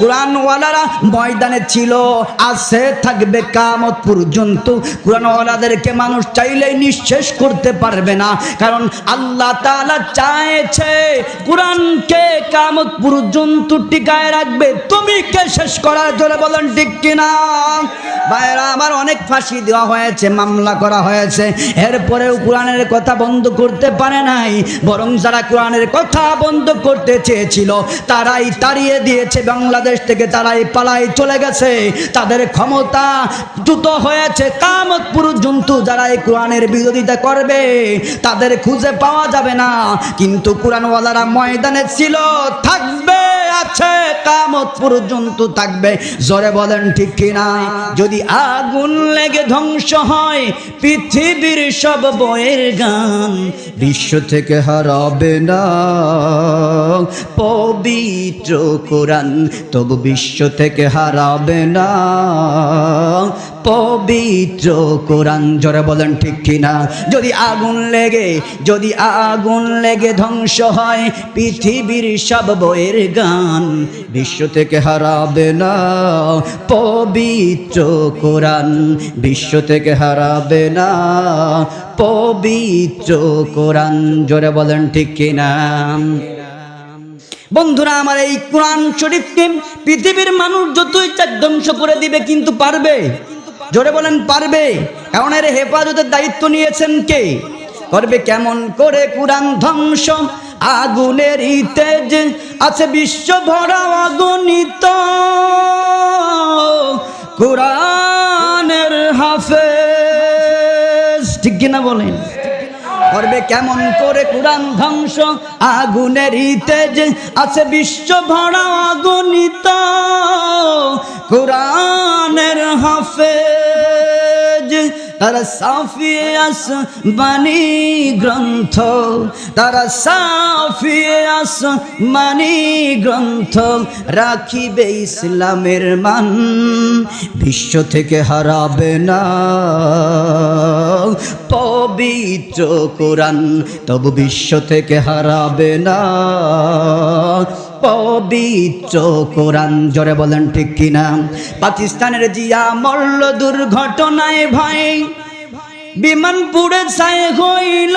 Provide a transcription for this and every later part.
কোরআনওয়ালারা ময়দানে ছিল আছে থাকবে কামত পর্যন্ত কোরআনওয়ালাদেরকে মানুষ চাইলেই নিঃশেষ করতে পারবে না, কারণ আল্লাহ তাআলা চাইছে, কোরআনকে কামত পর্যন্ত টিকায় রাখবে। তুমি কে শেষ করার? জন্য বলেন ঠিক কিনা? ভাইরা আমার অনেক ফাঁসি দেওয়া হয়েছে, মামলা করা হয়েছে। এরপরেও কোরআনের কথা বন্ধ করতে পারে নাই, বরং যারা কোরআনের কথা বন্ধ করতে চেয়েছিল, তারাই তাড়িয়ে দিয়েছে বাংলাদেশ থেকে তারাই পালাই চলে গেছে, তাদের ক্ষমতা দ্রুত হয়েছে। কামত পর্যন্ত যারা এই কোরআনের বিরোধিতা করবে, তাদের খুঁজে পাওয়া যাবে না। কিন্তু কোরআনওয়ালারা ময়দানে ছিল, থাকবে। আছে, কামত পর্যন্ত থাকবে। জোরে বলেন ঠিক কিনা? যদি আগুন লেগে ধ্বংস হয়, পৃথিবীর সব বইয়ের গান বিশ্ব থেকে হারাবে না। পবিত্র কোরআন, তবু বিশ্ব থেকে হারাবে না। পবিত্র কোরআন, জোরে বলেন ঠিক কিনা? যদি আগুন লেগে, যদি আগুন লেগে ধ্বংস হয়, পৃথিবীর সব বইয়ের গান বিশ্ব থেকে হারাবে না। পবিত্র কোরআন বিশ্ব থেকে হারাবে না। পবিত্র কোরআন, জোরে বলেন ঠিক কিনা? বন্ধুরা, আমার এই কোরআন শরীফকে পৃথিবীর মানুষ যতই চাক ধ্বংস করে দিবে, কিন্তু পারবে? জোরে বলেন, পারবে? কারণ এর হেফাজতের দায়িত্ব নিয়েছেন কে? করবে কেমন করে কোরআন ধ্বংস? আগুনের ইতেজ আছে বিশ্ব ভরা অগণিত। কোরআনের হাফেজ, ঠিক কিনা বলেন? করবে কেমন করে কোরআন ধ্বংস? আগুনের ইতেজ আছে বিশ্ব ভরা অগণিত। কোরআনের হাফেজ তারা সাফিয়াস বাণী গ্রন্থ, তারা সাফিয়াস মানি গ্রন্থ রাখিবে ইসলামের মান, বিশ্ব থেকে হারাবে না। পবিত্র কোরআন, তবু বিশ্ব থেকে হারাবে না। পবিত্র কোরআন জোরে বলেন ঠিক কিনা? পাকিস্তানের জিয়া মল্ল দুর্ঘটনায় ভাই বিমান পুড়ে ছাই হইল।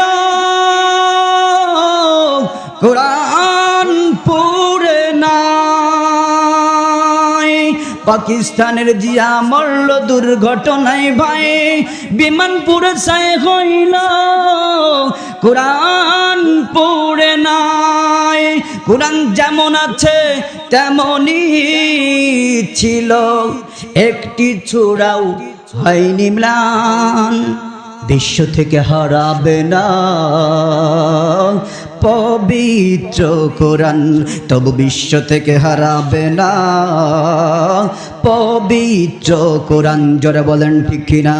কোরআন পুড়ে নাই। পাকিস্তানের জিয়া মল্ল দুর্ঘটনায় ভাই বিমান পুড়ে ছাই হইল। কোরআন পুড়ে নাই। কোরআন যেমন আছে, তেমনই ছিল। একটি ছুড়াও হয়নি ম্লান। বিশ্ব থেকে হারাবে না। পবিত্র কোরআন, তবু বিশ্ব থেকে হারাবে না। পবিত্র কোরআন, জোরে বলেন ঠিক কিনা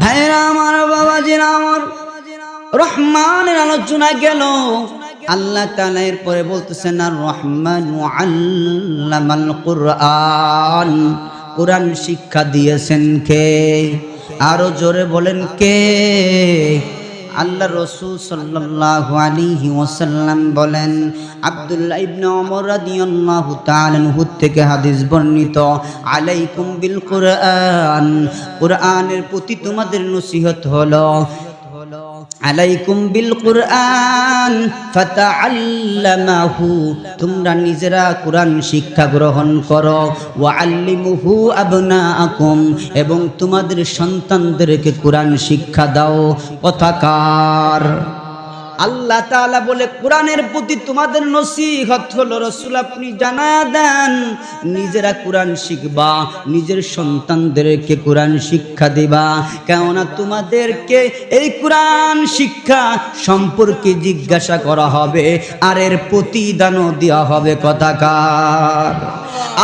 ভাইরা আমার বাবাজিরা, আমার রহমানের আলোচনা গেল। আল্লাহ তাআলা এরপরে বলতেছেন আর রহমান আল্লামাল কোরআন। কোরআন শিক্ষা দিয়েছেন কে? আরও জোরে বলেন কে? আল্লাহ রসুল সাল্লাল্লাহু আলাইহি ওয়াসাল্লাম বলেন, আব্দুল্লাহ ইবনে ওমর রাদিয়াল্লাহু তাআলা থেকে হাদিস বর্ণিত, আলাইকুম বিল কোরআন। কোরআনের প্রতি তোমাদের নসিহত হলো আলাইকুম বিল কুরআন ফাতাআল্লামাহু, তোমরা নিজেরা কুরআন শিক্ষা গ্রহণ করো ওয়া আল্লিমুহু আবনাআকুম, এবং তোমাদের সন্তানদেরকে কুরআন শিক্ষা দাও। কথাকার। আল্লাহ তাআলা বলে, কোরআনের প্রতি তোমাদের নসিহত হলো, রসুল আপনি জানা দেন, নিজেরা কোরআন শিখবা, নিজের সন্তানদেরকে কোরআন শিক্ষা দিবা। কেননা তোমাদেরকে এই কোরআন শিক্ষা সম্পর্কে জিজ্ঞাসা করা হবে, আর এর প্রতিদানও দেওয়া হবে কথাকার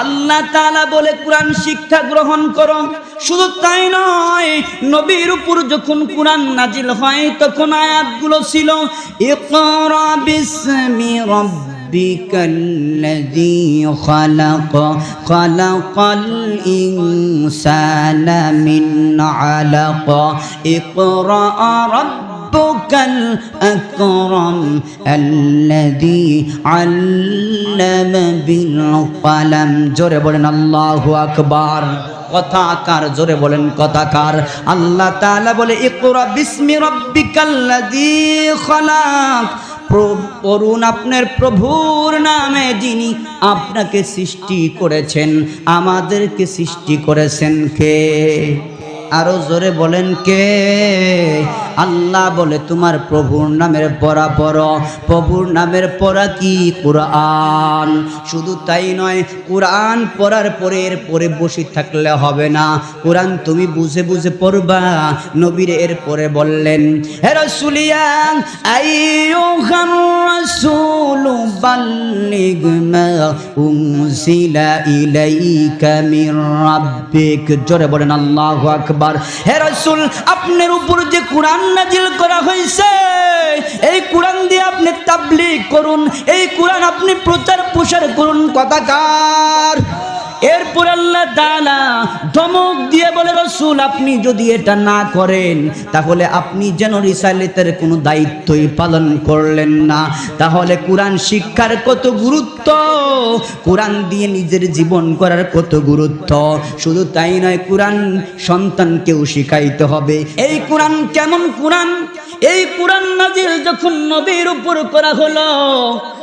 আল্লাহ তাআলা বলে, কোরআন শিক্ষা গ্রহণ করো, শুধু তাই নয়, নবীর উপর যখন কোরআন নাজিল হয়, তখন আয়াতগুলো ছিল اقرأ باسم ربك الذي خلق. خلق الإنسان من علق. اقرأ ربك الأكرم الذي علم بالقلم. جربنا الله أكبر. কথাকার জোরে বলেন কথাকার আল্লাহ তাআলা বলে, ইকরা বিসমি রাব্বিকাল্লাযী খলাক। আপনার প্রভুর নামে যিনি আপনাকে সৃষ্টি করেছেন, আমাদেরকে সৃষ্টি করেছেন কে? আরও জোরে বলেন কে? আল্লাহ বলে তোমার প্রভুর নামের পড়া পড়। প্রভুর নামের পরা কি? কোরআন। শুধু তাই নয়, কোরআন পড়ার পরে এর পরে বসে থাকলে হবে না। কোরআন তুমি বুঝে বুঝে পড়বা। নবীর এর পরে বললেন, হে রাসূলিয়ান, আইয়ুহার রাসূলু, বাল্লিগ মা উনজিলা ইলাইকা মির রাব্বিক। জোরে বলেন, আল্লাহু হে রাসূল, আপনার উপর যে কোরআন নাজিল করা হয়েছে এই কোরআন দিয়ে আপনি তাবলিগ করুন, এই কোরআন আপনি প্রচার প্রসার করুন কথাকার এরপর আল্লাহ তাআলা ধমক দিয়ে বলে, রসুল, আপনি যদি এটা না করেন, তাহলে আপনি যেন রিসাইলেতের কোনো দায়িত্বই পালন করলেন না। তাহলে কোরআন শিক্ষার কত গুরুত্ব? কোরআন দিয়ে নিজের জীবন করার কত গুরুত্ব? শুধু তাই নয়, কোরআন সন্তানকেও শিখাইতে হবে। এই কোরআন কেমন কোরআন? এই কোরআন নাজিল যখন নবীর উপর করা হলো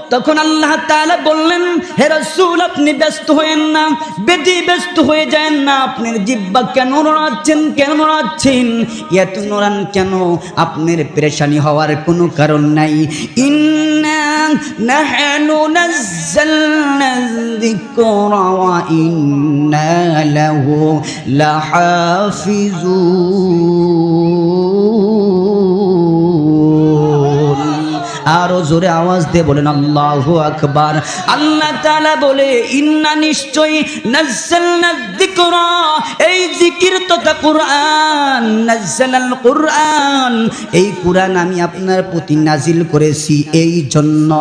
তখন আল্লাহ তাআলা বললেন, হে রাসূল, আপনি ব্যস্ত হয়েন না, বেদি ব্যস্ত হয়ে যান না, আপনার জিব্বা কেন নড়াচ্ছেন কেন নড়াচ্ছেন? এত নড়ান কেন? আপনার পেরেশানি হওয়ার কোনো কারণ নাই। ইন্না নাহনু আরও জোরে আওয়াজ দিয়ে বলেন, আল্লাহু আকবার। আল্লাহ বলে, ইন্না নিশ্চয়ই এই জিকির তথা কোরআন এই কোরআন আমি আপনার প্রতি নাজিল করেছি এই জন্য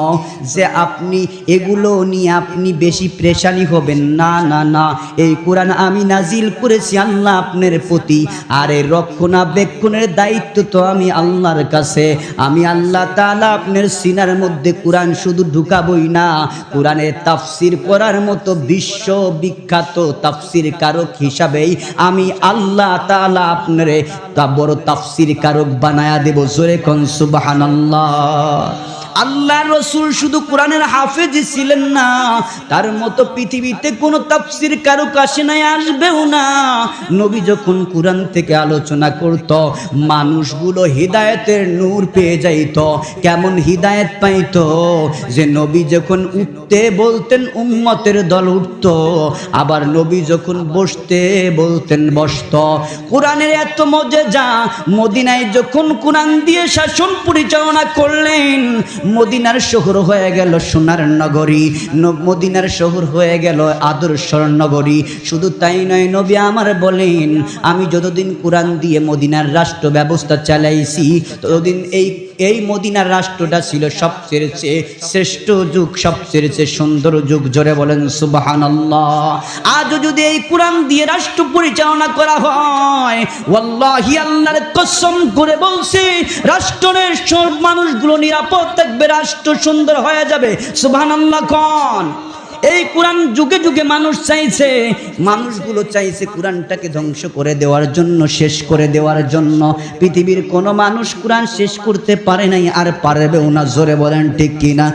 যে আপনি এগুলো নিয়ে আপনি বেশি প্রেশানি হবেন। না না না, এই কোরআন আমি নাজিল করেছি আল্লাহ আপনার প্রতি। আর রক্ষণাবেক্ষণের দায়িত্ব তো আমি আল্লাহর কাছে। আমি আল্লাহ তাআলা আপনার সিনার মধ্যে কোরআন শুধু ঢুকাবই না কোরআনের তাফসির পড়ার মতো বিশ্ব বিখ্যাত তাফসির কারক হিসাবেই আমি আল্লাহ তালা আপনারে তা বড় তাফসির কারক বানায়া দেব। জোরে কন সুবহানাল্লাহ। আল্লাহ রসুল শুধু কোরআনের হাফেজ ছিলেন না। তার মতো পৃথিবীতে কোনো তাফসির কারও কাছে নাই, আসবেও না। নবী যখন কোরআন থেকে আলোচনা করত, মানুষগুলো হৃদায়তের নূর পেয়ে যাইত। কেমন হৃদায়ত পাইত? যে নবী যখন উঠতে বলতেন, উম্মতের দল উঠত। আবার নবী যখন বসতে বলতেন, বসত। কোরআনের এত মজে যা মদিনায় যখন কোরআন দিয়ে শাসন পরিচালনা করলেন মদিনার শহর হয়ে গেল সোনার নগরী। মদিনার শহর হয়ে গেল আদর্শর নগরী। শুধু তাই নয়, নবী আমার বলেন, আমি যতদিন কোরআন দিয়ে মদিনার রাষ্ট্র ব্যবস্থা চালাইছি, ততদিন এই এই মদিনার রাষ্ট্রটা ছিল সবচেয়ে চেয়ে শ্রেষ্ঠ যুগ, সবচেয়ে চেয়ে সুন্দর যুগ। জোরে বলেন সুবাহান আজও যদি এই কোরআন দিয়ে রাষ্ট্র পরিচালনা করা হয়, ওয়াল্লাহি আল্লাহর কসম করে বলছি, রাষ্ট্রের সব মানুষগুলো নিরাপদ থাকবে। রাষ্ট্র সুন্দর হয়ে যাবে। সুবহানাল্লাহ কন। এই কোরআন যুগে যুগে মানুষ চাইছে, মানুষগুলো চাইছে কোরআনটাকে ধ্বংস করে দেওয়ার জন্য, শেষ করে দেওয়ার জন্য। পৃথিবীর কোনো মানুষ কোরআন শেষ করতে পারে নাই আর পারবেও না, জোরে বলেন ঠিক কিনা?